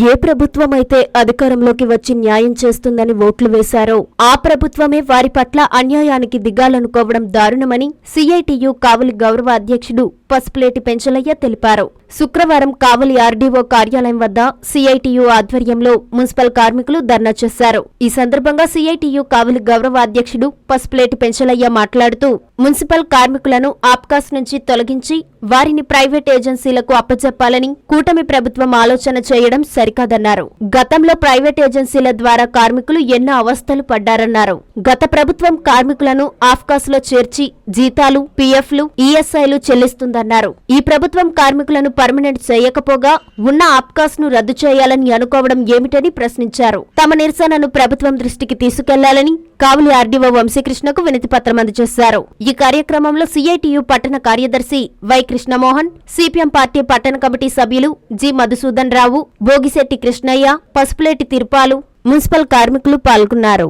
ఏ ప్రభుత్వం అయితే అధికారంలోకి వచ్చి న్యాయం చేస్తుందని ఓట్లు వేశారో ఆ ప్రభుత్వమే వారి పట్ల అన్యాయానికి దిగాలనుకోవడం దారుణమని సిఐటియు కావలి గౌరవ అధ్యక్షుడు పసుపులేటి పెంచలయ్య తెలిపారు. శుక్రవారం కావలి ఆర్డీఓ కార్యాలయం వద్ద సిఐటియు ఆధ్వర్యంలో మున్సిపల్ కార్మికులు ధర్నా చేశారు. ఈ సందర్భంగా సిఐటియు కావలి గౌరవ అధ్యక్షుడు పసుపులేటి పెంచలయ్య మాట్లాడుతూ మున్సిపల్ కార్మికులను ఆప్కాస్ నుంచి తొలగించి వారిని ప్రైవేట్ ఏజెన్సీలకు అప్పచెప్పాలని కూటమి ప్రభుత్వం ఆలోచన చేయడం సరికాదన్నారు. గతంలో ప్రైవేట్ ఏజెన్సీల ద్వారా కార్మికులు ఎన్నో అవస్థలు పడ్డారన్నారు. గత ప్రభుత్వం కార్మికులను ఆఫ్కాస్లో చేర్చి జీతాలు పీఎఫ్లు ఈఎస్ఐలు చెల్లిస్తుందన్నారు. ఈ ప్రభుత్వం కార్మికులను పర్మనెంట్ చేయకపోగా ఉన్న ఆప్కాస్ను రద్దు చేయాలని అనుకోవడం ఏమిటని ప్రశ్నించారు. తమ నిరసనను ప్రభుత్వం దృష్టికి తీసుకెళ్ళాలని కావలి ఆర్డీఓ వంశీకృష్ణకు వినతి పత్రం అందజేశారు. ఈ ఈ కార్యక్రమంలో సిఐటియు పట్టణ కార్యదర్శి వై కృష్ణమోహన్ సిపిఎం పార్టీ పట్టణ కమిటీ సభ్యులు జి మధుసూదన్ రావు భోగిశెట్టి కృష్ణయ్య పసుపులేటి తిరుపాలు మున్సిపల్ కార్మికులు పాల్గొన్నారు.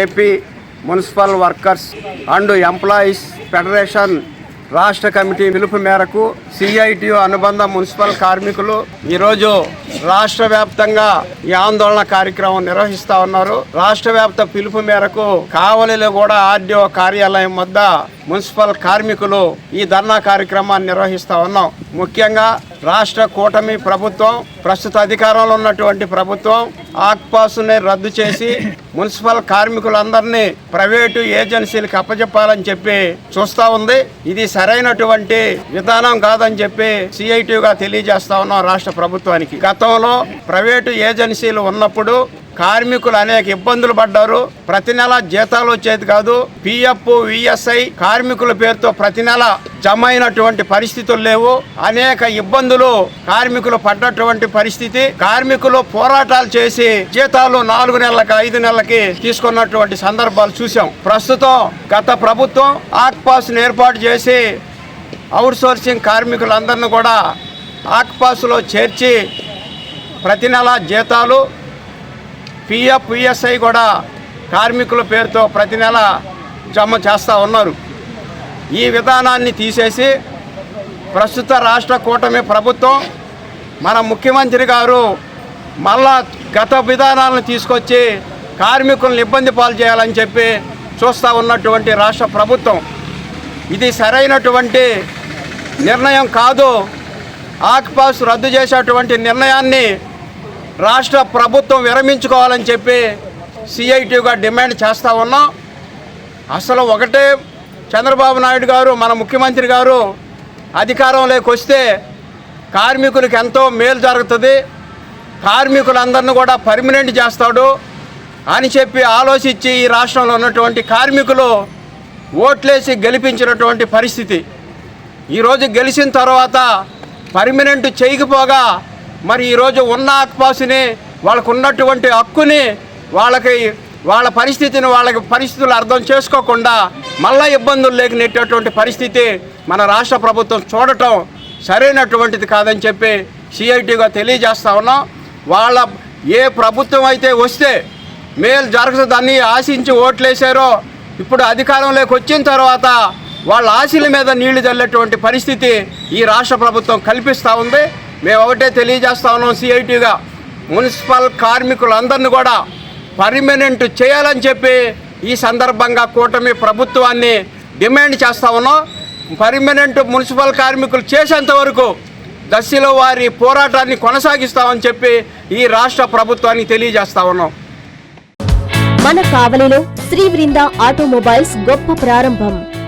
AP municipal workers and employees federation రాష్ట్ర కమిటీ పిలుపు మేరకు సిఐటియు అనుబంధ మున్సిపల్ కార్మికులు ఈరోజు రాష్ట్ర వ్యాప్తంగా ఈ ఆందోళన కార్యక్రమం నిర్వహిస్తా ఉన్నారు. రాష్ట్ర వ్యాప్త పిలుపు మేరకు కావలిలో కూడా ఆర్డీఓ కార్యాలయం వద్ద మున్సిపల్ కార్మికులు ఈ ధర్నా కార్యక్రమాన్ని నిర్వహిస్తూ ఉన్నాం. ముఖ్యంగా రాష్ట్ర కూటమి ప్రభుత్వం ప్రస్తుత అధికారంలో ఉన్నటువంటి ప్రభుత్వం ఆక్పాసుని రద్దు చేసి మున్సిపల్ కార్మికులందరినీ ప్రైవేటు ఏజెన్సీలకు అప్పజెప్పాలని చెప్పి చూస్తా ఉంది. ఇది సరైనటువంటి విధానం కాదని చెప్పి సిఐటిగా తెలియజేస్తా ఉన్నాం రాష్ట్ర ప్రభుత్వానికి. గతంలో ప్రైవేటు ఏజెన్సీలు ఉన్నప్పుడు కార్మికులు అనేక ఇబ్బందులు పడ్డారు. ప్రతి నెల జీతాలు వచ్చేది కాదు. పిఎఫ్ విఎస్ఐ కార్మికుల పేరుతో ప్రతి నెల జమ అయినటువంటి పరిస్థితులు లేవు. అనేక ఇబ్బందులు కార్మికులు పడ్డటువంటి పరిస్థితి. కార్మికులు పోరాటాలు చేసి జీతాలు నాలుగు నెలలకి ఐదు నెలలకి తీసుకున్నటువంటి సందర్భాలు చూసాం ప్రస్తుతం గత ప్రభుత్వం ఆక్పాస్ ఏర్పాటు చేసి అవుట్సోర్సింగ్ కార్మికులందరినీ కూడా ఆక్పాస్లో చేర్చి ప్రతి నెల జీతాలు పిఎఫ్ పిఎస్ఐ కూడా కార్మికుల పేరుతో ప్రతి నెల జమ చేస్తూ ఉన్నారు. ఈ విధానాన్ని తీసేసి ప్రస్తుత రాష్ట్ర కూటమి ప్రభుత్వం మన ముఖ్యమంత్రి గారు మళ్ళా గత విధానాలను తీసుకొచ్చి కార్మికులను ఇబ్బంది పాలు చేయాలని చెప్పి చూస్తూ ఉన్నటువంటి రాష్ట్ర ప్రభుత్వం. ఇది సరైనటువంటి నిర్ణయం కాదు. ఆక్పాస్ రద్దు చేసేటువంటి నిర్ణయాన్ని రాష్ట్ర ప్రభుత్వం విరమించుకోవాలని చెప్పి సిఐటిగా డిమాండ్ చేస్తూ ఉన్నాం. అసలు ఒకటే చంద్రబాబు నాయుడు గారు మన ముఖ్యమంత్రి గారు అధికారంలోకి వస్తే కార్మికులకు ఎంతో మేలు జరుగుతుంది. కార్మికులందరినీ కూడా పర్మనెంట్ చేస్తాడు అని చెప్పి ఆలోచించి ఈ రాష్ట్రంలో ఉన్నటువంటి కార్మికులు ఓట్లేసి గెలిపించినటువంటి పరిస్థితి. ఈరోజు గెలిచిన తర్వాత పర్మనెంట్ చేయకపోగా మరి ఈరోజు ఉన్న ఆత్మాసుని వాళ్ళకు ఉన్నటువంటి హక్కుని వాళ్ళకి వాళ్ళ పరిస్థితిని వాళ్ళకి పరిస్థితులు అర్థం చేసుకోకుండా మళ్ళా ఇబ్బందులు లేక నెట్టేటువంటి పరిస్థితి మన రాష్ట్ర ప్రభుత్వం చూడటం సరైనటువంటిది కాదని చెప్పి సిఐటిగా తెలియజేస్తా ఉన్నాం. వాళ్ళ ఏ ప్రభుత్వం అయితే వస్తే మేలు జరగదని ఆశించి ఓట్లేశారో ఇప్పుడు అధికారంలోకి వచ్చిన తర్వాత వాళ్ళ ఆశల మీద నీళ్ళు చల్లేటువంటి పరిస్థితి ఈ రాష్ట్ర ప్రభుత్వం కల్పిస్తూ ఉంది. మేము ఒకటే తెలియజేస్తా ఉన్నాం సిఐటిగా మున్సిపల్ కార్మికులందరినీ కూడా పర్మనెంట్ చేయాలని చెప్పి ఈ సందర్భంగా కూటమి ప్రభుత్వాన్ని డిమాండ్ చేస్తా ఉన్నాం. పర్మనెంట్ మున్సిపల్ కార్మికులు చేసేంత వరకు దశలో వారి పోరాటాన్ని కొనసాగిస్తామని చెప్పి ఈ రాష్ట్ర ప్రభుత్వానికి తెలియజేస్తా ఉన్నాం. మన కావలిలో శ్రీ బృంద ఆటోమొబైల్స్ గొప్ప ప్రారంభం.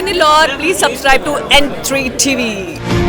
Hi Nilor, please subscribe to N3 TV.